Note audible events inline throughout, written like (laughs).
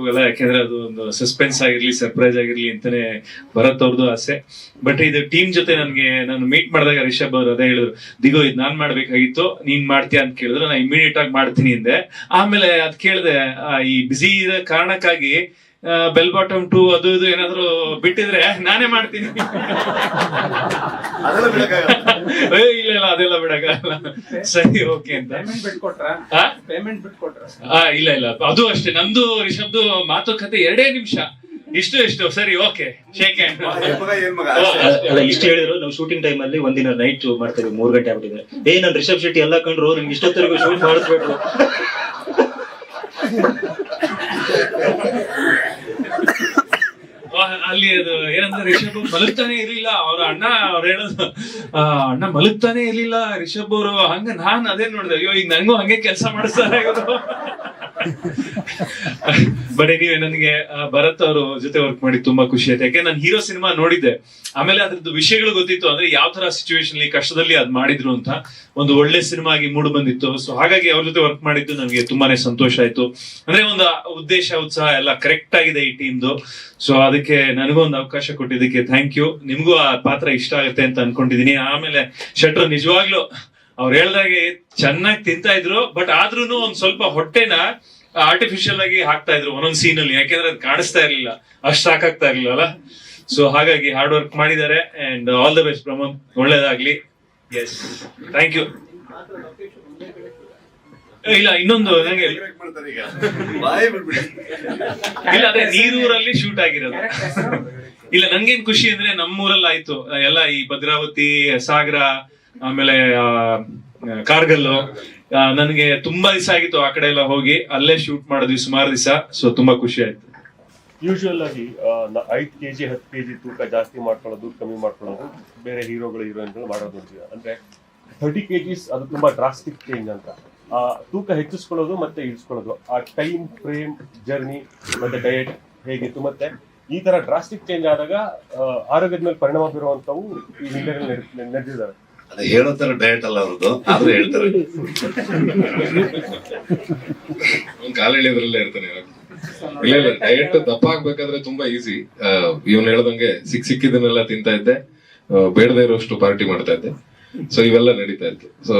ಹೋಗಲ್ಲ ಯಾಕೆಂದ್ರೆ ಅದು ಒಂದು ಸಸ್ಪೆನ್ಸ್ ಆಗಿರ್ಲಿ ಸರ್ಪ್ರೈಸ್ ಆಗಿರ್ಲಿ ಅಂತಾನೆ ಭರತ್ ಅವ್ರದ್ದು ಆಸೆ. ಬಟ್ ಇದು ಟೀಮ್ ಜೊತೆ ನನ್ಗೆ, ನಾನು ಮೀಟ್ ಮಾಡಿದಾಗ ರಿಷಬ್ ಅವ್ರು ಅದೇ ಹೇಳಿದ್ರು, ದಿಗೋ, ಇದು ನಾನ್ ಮಾಡ್ಬೇಕಾಗಿತ್ತು, ನೀನ್ ಮಾಡ್ತೀಯ? ಅಂತ ಕೇಳಿದ್ರು. ನಾನು ಇಮಿಡಿಯೇಟ್ ಆಗಿ ಮಾಡ್ತೀನಿ ಅಂದೆ. ಆಮೇಲೆ ಅದ್ ಕೇಳಿದೆ ಈ ಬಿಸಿ ಕಾರಣಕ್ಕಾಗಿ ಬೆಲ್ ಬಾಟಮ್ ಟೂ ಅದು ಇದು ಏನಾದ್ರು ಬಿಟ್ಟಿದ್ರೆ ನಾನೇ ಮಾಡ್ತೀನಿ. ಅದೆಲ್ಲ ಬಿಡಕ್ಕಾಗಲ್ಲ. ಏ, ಇಲ್ಲ ಇಲ್ಲ ಅದೆಲ್ಲ ಬಿಡಕ್ಕಾಗಲ್ಲ. ಸರಿ ಓಕೆ ಅಂತ. ಪೇಮೆಂಟ್ ಇಲ್ಲ ಇಲ್ಲ ಅದು ಅಷ್ಟೇ. ನಮ್ದು ರಿಷಬ್ದು ಮಾತುಕತೆ ಎರಡೇ ನಿಮಿಷ. ಇಷ್ಟು ಇಷ್ಟು. ಸರಿ ಓಕೆ ಶೇಕ್ ಅಲ್ಲ ಇಷ್ಟು ಹೇಳಿದ್ರು. ನಾವು ಶೂಟಿಂಗ್ ಟೈಮ್ ಅಲ್ಲಿ ಒಂದಿನ ನೈಟ್ ಮಾಡ್ತೇವೆ ಮೂರ್ ಗಂಟೆ ಆಗ್ಬಿಟ್ಟಿದೆ. ಏ ನಾನು ರಿಷಬ್ ಶೆಟ್ಟಿ ಎಲ್ಲ ಕಂಡ್ರು. ನಿಮ್ಗೆ ಇಷ್ಟೊತ್ತರೆಗೂ ಶೂಟ್ ಮಾಡಿಸ್ಬೇಕು. (laughs) ಅಲ್ಲಿ ಅದು ಏನಂದ್ರೆ ರಿಷಬ್ ಮಲಗ್ತಾನೆ ಇರ್ಲಿಲ್ಲ. ಅವ್ರ ಅಣ್ಣ, ಅವ್ರ ಹೇಳೋದು ಅಣ್ಣ ಮಲಗ್ತಾನೆ ಇರ್ಲಿಲ್ಲ. ರಿಷಬ್ ಅವರು ಹಂಗ ನಾನ್ ಅದೇ ನೋಡಿದೆ. ಅಯ್ಯೋ, ಈಗ ನಂಗೂ ಹಂಗೆ ಕೆಲಸ ಮಾಡಿಸ್ತಾರೆ ಬಟ್ ಎನಿವೆ ನನಗೆ ಭರತ್ ಅವರು ಜೊತೆ ವರ್ಕ್ ಮಾಡಿ ತುಂಬಾ ಖುಷಿ ಆಯ್ತು. ಯಾಕೆ, ನಾನು ಹೀರೋ ಸಿನಿಮಾ ನೋಡಿದ್ದೆ. ಆಮೇಲೆ ಅದ್ರದ್ದು ವಿಷಯಗಳು ಗೊತ್ತಿತ್ತು. ಅಂದ್ರೆ ಯಾವ ತರ ಸಿಚುವೇಶನ್ ಕಷ್ಟದಲ್ಲಿ ಅದ್ ಮಾಡಿದ್ರು ಅಂತ ಒಂದು ಒಳ್ಳೆ ಸಿನಿಮಾ ಆಗಿ ಮೂಡ್ ಬಂದಿತ್ತು. ಸೊ ಹಾಗಾಗಿ ಅವ್ರ ಜೊತೆ ವರ್ಕ್ ಮಾಡಿದ್ದು ನನಗೆ ತುಂಬಾನೇ ಸಂತೋಷ ಆಯ್ತು. ಅಂದ್ರೆ ಒಂದು ಉದ್ದೇಶ, ಉತ್ಸಾಹ ಎಲ್ಲ ಕರೆಕ್ಟ್ ಆಗಿದೆ ಈ ಟೀಮ್ದು ಸೊ ಅದಕ್ಕೆ ನನಗೂ ಒಂದು ಅವಕಾಶ ಕೊಟ್ಟಿದ್ದಕ್ಕೆ ಥ್ಯಾಂಕ್ ಯು ನಿಮ್ಗೂ ಆ ಪಾತ್ರ ಇಷ್ಟ ಆಗುತ್ತೆ ಅಂತ ಅನ್ಕೊಂಡಿದೀನಿ ಆಮೇಲೆ, ಶೆಟ್ರು ನಿಜವಾಗ್ಲೂ ಅವ್ರು ಹೇಳ್ದಾಗೆ ಚೆನ್ನಾಗಿ ತಿಂತಾ ಇದ್ರು ಬಟ್ ಆದ್ರೂನು ಒಂದ್ ಸ್ವಲ್ಪ ಹೊಟ್ಟೆನ ಆರ್ಟಿಫಿಷಿಯಲ್ ಆಗಿ ಹಾಕ್ತಾ ಇದ್ರು ಒಂದೊಂದ್ ಸೀನ್ ಅಲ್ಲಿ, ಯಾಕೆಂದ್ರೆ ಅದು ಕಾಣಿಸ್ತಾ ಇರ್ಲಿಲ್ಲ. ಅಷ್ಟು ಸಾಕಾಗ್ತಾ ಇರ್ಲಿಲ್ಲ ಸೊ ಹಾಗಾಗಿ ಹಾರ್ಡ್ ವರ್ಕ್ ಮಾಡಿದ್ದಾರೆ and all the best Pramod ಒಳ್ಳೇದಾಗ್ಲಿ. ಎಸ್ ಥ್ಯಾಂಕ್ ಯು ಇಲ್ಲ, ಇನ್ನೊಂದು, ನಂಗೆ ಇಲ್ಲ, ಅದೇ ನೀರೂರಲ್ಲಿ ಶೂಟ್ ಆಗಿರೋದು. ಇಲ್ಲ, ನಂಗೇನ್ ಖುಷಿ ಅಂದ್ರೆ ನಮ್ಮೂರಲ್ಲಿ ಆಯ್ತು. ಎಲ್ಲ ಈ ಭದ್ರಾವತಿ, ಸಾಗರ ಆಮೇಲೆ ಆ, ನನಗೆ ತುಂಬಾ ದಿವಸ ಆಗಿತ್ತು ಆ ಕಡೆ ಎಲ್ಲ ಹೋಗಿ. ಅಲ್ಲೇ ಶೂಟ್ ಮಾಡಿದ್ವಿ ಸುಮಾರು ದಿವಸ. ಸೊ ತುಂಬಾ ಖುಷಿ ಆಯ್ತು. ಯೂಶುವಲ್ ಆಗಿ ಐದು ಕೆ ಜಿ ಹತ್ತು ಕೆಜಿ ತೂಕ ಜಾಸ್ತಿ ಮಾಡ್ಕೊಳ್ಳೋದು ಕಮ್ಮಿ ಮಾಡ್ಕೊಳ್ಳೋದು ಬೇರೆ ಹೀರೋಗಳು ಹೀರೋಯಿನ್ಗಳು ಮಾಡೋದು ಅಂದ್ರೆ ಥರ್ಟಿ ಕೆಜಿಸ್ ಅದು ತುಂಬಾ ಡ್ರಾಸ್ಟಿಕ್ ಚೇಂಜ್ ಅಂತ. ಆ ತೂಕ ಹೆಚ್ಚಿಸ್ಕೊಳ್ಳೋದು ಮತ್ತೆ ಇಳಿಸ್ಕೊಳ್ಳೋದು. ಆ ಟೈಮ್ ಫ್ರೇಮ್ ಜರ್ನಿ ಮತ್ತೆ ಡಯಟ್ ಹೇಗಿತ್ತು ಮತ್ತೆ ಈ ತರ ಡ್ರಾಸ್ಟಿಕ್ ಚೇಂಜ್ ಆದಾಗ ಆರೋಗ್ಯದ ಮೇಲೆ ಪರಿಣಾಮ ಬೀರುವಂತವು ಈ ಹಿಂದೆ ನಡೆದಿದ್ದಾವೆ ಅದೇ ಹೇಳೋ ತರ ಡಯಟ್ ಅಲ್ಲ ಅವ್ರದ್ದು, ಆದ್ರೂ ಹೇಳ್ತಾರೆ. ಕಾಲ ಎಳೆಯೋದ್ರಲ್ಲೇ ಇರ್ತಾನೆ ಇಲ್ಲ ಇಲ್ಲ ಡಯಟ್ ದಪ್ಪ ಆಗ್ಬೇಕಾದ್ರೆ ತುಂಬಾ ಈಸಿ ಇವನ್ ಹೇಳ್ದಂಗೆ ಸಿಕ್ ಸಿಕ್ಕಿದನ್ನೆಲ್ಲ ತಿಂತಾ ಇದ್ದೆ. ಬೇಡದೇ ಇರೋಷ್ಟು ಪಾರ್ಟಿ ಮಾಡ್ತಾ ಇದ್ದೆ. ಸೊ ಇವೆಲ್ಲ ನಡೀತಾ ಇತ್ತು. ಸೊ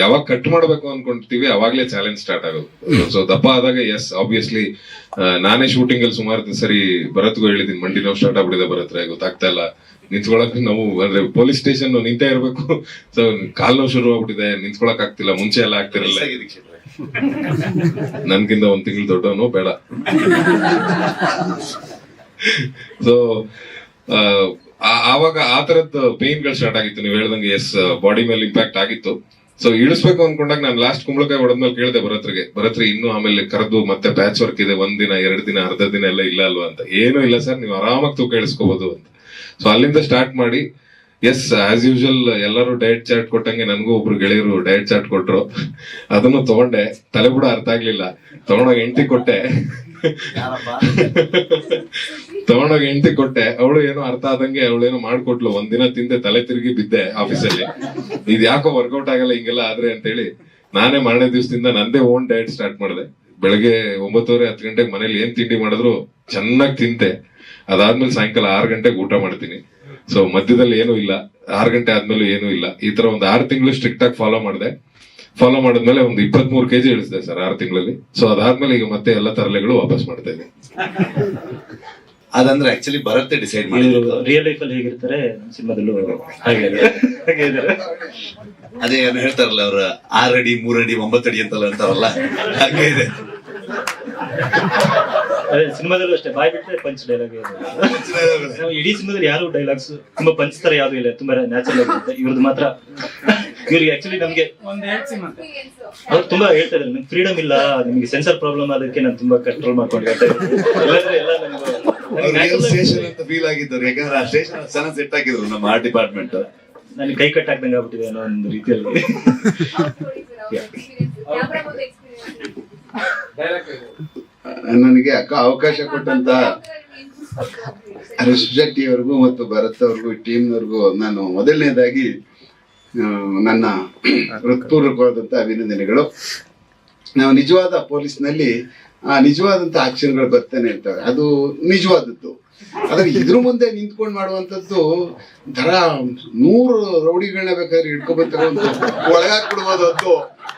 ಯಾವಾಗ ಕಟ್ ಮಾಡ್ಬೇಕು ಅನ್ಕೊಂತೀವಿ ಅವಾಗ್ಲೇ ಚಾಲೆಂಜ್ ಸ್ಟಾರ್ಟ್ ಆಗೋದು. ಸೊ ದಪ್ಪ ಆದಾಗ ಎಸ್ ಆಬ್ವಿಯಸ್ಲಿ ನಾನೇ ಶೂಟಿಂಗ್ ಅಲ್ಲಿ ಸುಮಾರು ಸರಿ ಭರತ್ಗೂ ಹೇಳಿದೀನಿ ಮಂಡಿ ನೋವು ಸ್ಟಾರ್ಟ್ ಆಗ್ಬಿಟ್ಟಿದೆ ಭರತ್ರೆ, ಗೊತ್ತಾಗ್ತಾ ಇಲ್ಲ. ನಿಂತ್ಕೊಳಕ್ ನಾವು ಅಂದ್ರೆ ಪೊಲೀಸ್ ಸ್ಟೇಷನ್ ನಿಂತೇ ಇರ್ಬೇಕು. ಸೊ ಕಾಲ್ ನೋವು ಶುರು ಆಗ್ಬಿಟ್ಟಿದೆ ನಿಂತ್ಕೊಳಕ್ ಆಗ್ತಿಲ್ಲ ಮುಂಚೆ ಎಲ್ಲ ಆಗ್ತಿರಲ್ಲ. (laughs) ನನ್ಗಿಂತ ಒಂದ್ ತಿಂಗಳು ದೊಡ್ಡವನು ಬೇಡ. ಸೊ ಆವಾಗ ಆ ತರದ್ ಪೇನ್ಗಳು ಸ್ಟಾರ್ಟ್ ಆಗಿತ್ತು. ನೀವು ಹೇಳ್ದಂಗೆ ಎಸ್ ಬಾಡಿ ಮೇಲೆ ಇಂಪ್ಯಾಕ್ಟ್ ಆಗಿತ್ತು. ಸೊ ಇಳಿಸ್ಬೇಕು ಅನ್ಕೊಂಡಾಗ ನಾನು ಲಾಸ್ಟ್ ಕುಂಬಳಕಾಯಿ ಹೊಡೆದ್ಮೇಲೆ ಕೇಳಿದೆ ಭರತ್ರಿಗೆ. ಭರತ್ರಿ ಇನ್ನು ಆಮೇಲೆ ಕರೆದು ಮತ್ತೆ ಬ್ಯಾಚ್ ವರ್ಕ್ ಇದೆ ಒಂದ್ ದಿನ ಎರಡ್ ದಿನ ಅರ್ಧ ದಿನ ಎಲ್ಲ ಇಲ್ಲ ಅಲ್ವಾ ಅಂತ. ಏನು ಇಲ್ಲ ಸರ್ ನೀವು ಆರಾಮಾಗಿ ತೂಕ ಇಳಿಸ್ಕೋಬಹುದು ಅಂತ. ಸೊ ಅಲ್ಲಿಂದ ಸ್ಟಾರ್ಟ್ ಮಾಡಿ ಎಸ್ ಆಸ್ ಯೂಶುವಲ್ ಎಲ್ಲರೂ ಡಯಟ್ ಚಾರ್ಟ್ ಕೊಟ್ಟಂಗೆ ನನಗೂ ಒಬ್ರು ಗೆಳೆಯರು ಡಯಟ್ ಚಾರ್ಟ್ ಕೊಟ್ರು. ಅದನ್ನು ತಗೊಂಡೆ. ತಲೆ ಕೂಡ ಅರ್ಥ ಆಗ್ಲಿಲ್ಲ. ತಗೊಂಡೋಗಿ ಎಂಟಿ ಕೊಟ್ಟೆ. ತಗೊಂಡೋಗಿ ಎಂಟಿ ಕೊಟ್ಟೆ. ಅವಳು ಏನೋ ಅರ್ಥ ಆದಂಗೆ ಅವಳೇನೋ ಮಾಡ್ಕೊಟ್ಲು. ಒಂದಿನ ತಿಂದೆ, ತಲೆ ತಿರುಗಿ ಬಿದ್ದೆ ಆಫೀಸಲ್ಲಿ. ಇದು ಯಾಕೋ ವರ್ಕೌಟ್ ಆಗಲ್ಲ ಹಿಂಗೆಲ್ಲ ಆದ್ರೆ ಅಂತೇಳಿ ನಾನೇ ಮಾರನೇ ದಿವಸದಿಂದ ನಂದೇ ಓನ್ ಡಯಟ್ ಸ್ಟಾರ್ಟ್ ಮಾಡಿದೆ. ಬೆಳಗ್ಗೆ ಒಂಬತ್ತುವರೆ ಹತ್ತು ಗಂಟೆಗೆ ಮನೇಲಿ ಏನ್ ತಿಂಡಿ ಮಾಡಿದ್ರು? ಚೆನ್ನಾಗಿ ತಿಂತೆ. ಅದಾದ್ಮೇಲೆ ಸಾಯಂಕಾಲ ಆರು ಗಂಟೆಗೆ ಊಟ ಮಾಡ್ತೀನಿ. ಸೊ ಮಧ್ಯದಲ್ಲಿ ಏನೂ ಇಲ್ಲ. ಆರು ಗಂಟೆ ಆದ್ಮೇಲೆ ಏನೂ ಇಲ್ಲ. ಈ ತರ ಒಂದು ಆರು ತಿಂಗಳು ಸ್ಟ್ರಿಕ್ಟ್ ಆಗಿ ಫಾಲೋ ಮಾಡಿದೆ. ಫಾಲೋ ಮಾಡಿದ್ಮೇಲೆ ಒಂದು ಇಪ್ಪತ್ತ್ ಮೂರು ಕೆಜಿ ಇಳಿಸಿದೆ ಸರ್ ಆರು ತಿಂಗಳಲ್ಲಿ. ಸೊ ಅದಾದ್ಮೇಲೆ ಈಗ ಮತ್ತೆ ಎಲ್ಲ ತರಲೆಗಳು ವಾಪಸ್ ಮಾಡ್ತಾ ಅದಂದ್ರೆ ಆಕ್ಚುಲಿ ಬರುತ್ತೆ ಡಿಸೈಡ್ ರಿಯಲ್ ಲೈಫ್ ಅಲ್ಲಿ ಹೇಗಿರ್ತಾರೆ ಸಿನಿಮಾದಲ್ಲೂ ಹಾಗೆ ಹಾಗೆ ಇದ್ದಾರೆ ಅದೇ ಏನು ಹೇಳ್ತಾರಲ್ಲ ಅವ್ರ ಆರ್ ಅಡಿ ಒಂಬತ್ತಡಿ ಅಡಿ ಒಂಬತ್ತು ಅಡಿ ಅಂತಲ್ಲ ಅಂತಾರಲ್ಲ. ಹಾಗೆ ಇದೆ. ಅದೇ ಸಿನಿಮಾದಲ್ಲೂ ಅಷ್ಟೇ ಬಾಯ್ ಬಿಟ್ಟರೆ ಪಂಚ್ ಡೈಲಾಗ್ ಇಡೀ ಸಿನಿಮಾದಲ್ಲಿ ಯಾರು ಡೈಲಾಗ್ಸ್ ತುಂಬಾ ಪಂಚ್ ತರ ಯಾವ್ದು ಇಲ್ಲ ತುಂಬಾ ನ್ಯಾಚುರಲ್ ಆಗಿರುತ್ತೆ ಇವ್ರದ್ದು ಮಾತ್ರ. ಇವ್ರಿಗೆ ಆಕ್ಚುಲಿ ನಮ್ಗೆ ಅವ್ರು ತುಂಬಾ ಹೇಳ್ತಾ ಇದ್ದಾರೆ ನಿಮ್ಗೆ ಫ್ರೀಡಮ್ ಇಲ್ಲ ನಿಮ್ಗೆ ಸೆನ್ಸರ್ ಪ್ರಾಬ್ಲಮ್ ಅದಕ್ಕೆ ನಾನು ತುಂಬಾ ಕಂಟ್ರೋಲ್ ಮಾಡ್ಕೊಂಡು ಹೇಳ್ತಾ ಇದ್ದಾರೆ ಎಲ್ಲ ಸ್ಟೇಷನ್ ಅಂತ ಫೀಲ್ ಆಗಿದ್ದಾರೆ ಯಾಕಂದ್ರೆ ಆ ಸ್ಟೇಷನ್ ಚೆನ್ನಾಗಿ ಸೆಟ್ ಹಾಕಿದ್ರು ನಮ್ಮ ಆರ್ಟ್ ಡಿಪಾರ್ಟ್ಮೆಂಟ್ ನನಗೆ ಕೈ ಕಟ್ ಹಾಕ್ದಂಗೆ ಆಗ್ಬಿಟ್ಟಿದೆ ಅನ್ನೋ ಒಂದು ರೀತಿಯಲ್ಲಿ. (laughs) ಡೈಲಾಗ್ ನನಗೆ ಅಕ್ಕ ಅವಕಾಶ ಕೊಟ್ಟಂತ ಹರೀಶ್ ಶೆಟ್ಟಿ ಅವ್ರಿಗೂ ಮತ್ತು ಭರತ್ ಅವ್ರಿಗೂ ಟೀಮ್ನವ್ರಿಗೂ ನಾನು ಮೊದಲನೇದಾಗಿ ನನ್ನ ಹೃತ್ಪೂರ್ವಕವಾದಂಥ ಅಭಿನಂದನೆಗಳು. ನಾವು ನಿಜವಾದ ಪೊಲೀಸ್ನಲ್ಲಿ ಆ, ನಿಜವಾದಂಥ ಆಕ್ಷನ್ಗಳು ಬರ್ತಾನೆ ಇರ್ತವೆ. ಅದು ನಿಜವಾದದ್ದು. ಆದ್ರೆ ಇದ್ರ ಮುಂದೆ ನಿಂತ್ಕೊಂಡು ಮಾಡುವಂತದ್ದು ದರ ನೂರು ರೌಡಿಗಳನ್ನ ಬೇಕಾದ್ರೆ ಹಿಡ್ಕೊಬರ್ತಾರೆ ಒಳಗಾಕ್ಬಿಡ್ಬೋದು ಅದು.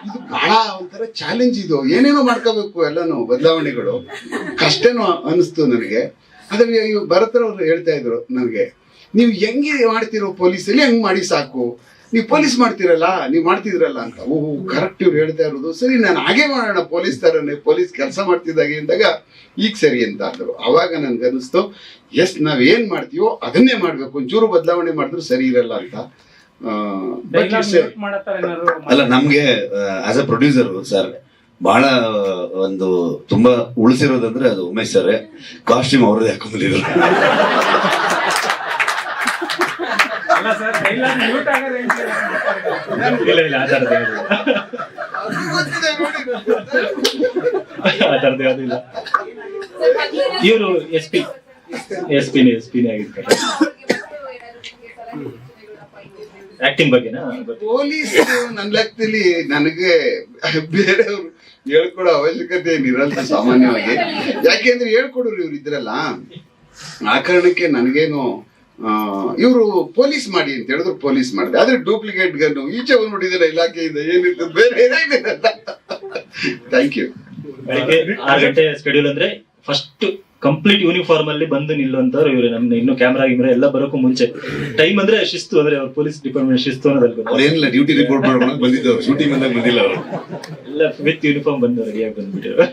ಇದು ಬಹಳ ಒಂಥರ ಚಾಲೆಂಜ್ ಇದು. ಏನೇನೋ ಮಾಡ್ಕೋಬೇಕು ಎಲ್ಲಾನು ಬದಲಾವಣೆಗಳು. ಕಷ್ಟನೂ ಅನಿಸ್ತು ನನಗೆ. ಆದ್ರೆ ಭರತರವ್ರು ಹೇಳ್ತಾ ಇದ್ರು ನನಗೆ, ನೀವು ಹೆಂಗೆ ಮಾಡ್ತಿರೋ ಪೊಲೀಸಲ್ಲಿ ಹೆಂಗ್ ಮಾಡಿ ಸಾಕು. ನೀವು ಪೊಲೀಸ್ ಮಾಡ್ತೀರಲ್ಲ ನೀವು ಮಾಡ್ತಿದ್ರಲ್ಲ ಅಂತ. ಓಹ್ ಕರೆಕ್ಟ್ ಇವ್ರು ಹೇಳ್ತಾ ಇರೋದು. ಸರಿ ನಾನು ಹಾಗೆ ಮಾಡೋಣ ಪೊಲೀಸ್ ತರನೇ ಪೊಲೀಸ್ ಕೆಲಸ ಮಾಡ್ತಿದ್ದಾಗೆ ಅಂದಾಗ ಈಗ ಸರಿ ಅಂತ ಅಂದರು. ಅವಾಗ ನನ್ಗೆ ಅನಿಸ್ತು ಎಸ್ ನಾವು ಏನ್ ಮಾಡ್ತೀವೋ ಅದನ್ನೇ ಮಾಡ್ಬೇಕು. ಒಂಚೂರು ಬದಲಾವಣೆ ಮಾಡಿದ್ರು ಸರಿ ಇರಲ್ಲ ಅಂತ. ಅಲ್ಲ ನಮ್ಗೆ ಆಸ್ ಅ ಪ್ರೊಡ್ಯೂಸರ್ ಸರ್ ಬಹಳ ಒಂದು ತುಂಬಾ ಉಳಿಸಿರೋದಂದ್ರೆ ಅದು ಉಮೇಶ್ ಸರ್ ಕಾಸ್ಟ್ಯೂಮ್ ಅವ್ರದ್ದು ಹಾಕೊಂಡ್ಬಂದಿದ್ರು (laughs) ಅಲ್ಲ ಸರ್ ಡೈಲಾಗ್ ಮ್ಯೂಟ್ ಆಗೋ ಇಲ್ಲ ಇಲ್ಲ ಆ ಥರದ್ದು. ಆ ಥರದ್ದು ಇವರು ಎಸ್ ಪಿ ಎಸ್ ಪಿನೇ ಎಸ್ ಪಿನೇ ಆಗಿರ್ತಾರೆ. ಆಕ್ಟಿಂಗ್ ಬಗ್ಗೆನಾ. ಪೊಲೀಸ್ ನನ್ನ ಲೆಕ್ಕದಲ್ಲಿ ನನಗೆ ಬೇರೆಯವ್ರು ಹೇಳ್ಕೊಡೋ ಅವಶ್ಯಕತೆ ಏನಿರಲ್ಲ ಸಾಮಾನ್ಯವಾಗಿ. ಯಾಕೆಂದ್ರೆ ಹೇಳ್ಕೊಡೋರು ಇವ್ರು ಇದ್ರಲ್ಲ. ಆ ಕಾರಣಕ್ಕೆ ನನಗೇನು ಇವರು ಪೊಲೀಸ್ ಮಾಡಿ ಅಂತ ಹೇಳಿದ್ರು ಪೊಲೀಸ್ ಮಾಡಿದೆ. ಆದ್ರೆ ಡೂಪ್ಲಿಕೇಟ್ ಗನ್ ಈಚೆ ಇಲಾಖೆ ಇಲಾಖೆಯಿಂದ ಏನಿತ್ತು ಬೇರೆ ಥ್ಯಾಂಕ್ ಯು ಬೆಳಿಗ್ಗೆ ಆರು ಗಂಟೆ ಸ್ಕೆಡ್ಯೂಲ್ ಅಂದ್ರೆ ಫಸ್ಟ್ ಕಂಪ್ಲೀಟ್ ಯೂನಿಫಾರ್ಮ್ ಅಲ್ಲಿ ಬಂದು ನಿಲ್ಲುವಂತವ್ರು ಇವರು. ನಮ್ದು ಇನ್ನು ಕ್ಯಾಮ್ರಾ ಗಿಮ್ರಾ ಎಲ್ಲ ಬರೋಕ್ಕೂ ಮುಂಚೆ. ಟೈಮ್ ಅಂದ್ರೆ ಶಿಸ್ತು ಅಂದ್ರೆ ಅವ್ರ ಪೊಲೀಸ್ ಡಿಪಾರ್ಟ್ಮೆಂಟ್ ಶಿಸ್ತು ಅನ್ನೋದಲ್ಲಿ ಏನಿಲ್ಲ ಡ್ಯೂಟಿ ರಿಪೋರ್ಟ್ ಮಾಡ್ಕೊಂಡು ಬಂದಿದ್ದವ್ರು ಶೂಟಿಂಗ್ ಬಂದಾಗ ಬಂದಿಲ್ಲ ಅವರು. ಎಲ್ಲ ವಿತ್ ಯೂನಿಫಾರ್ಮ್ ಬಂದು ರೆಡಿಯಾಗಿ ಬಂದ್ಬಿಟ್ಟಿರು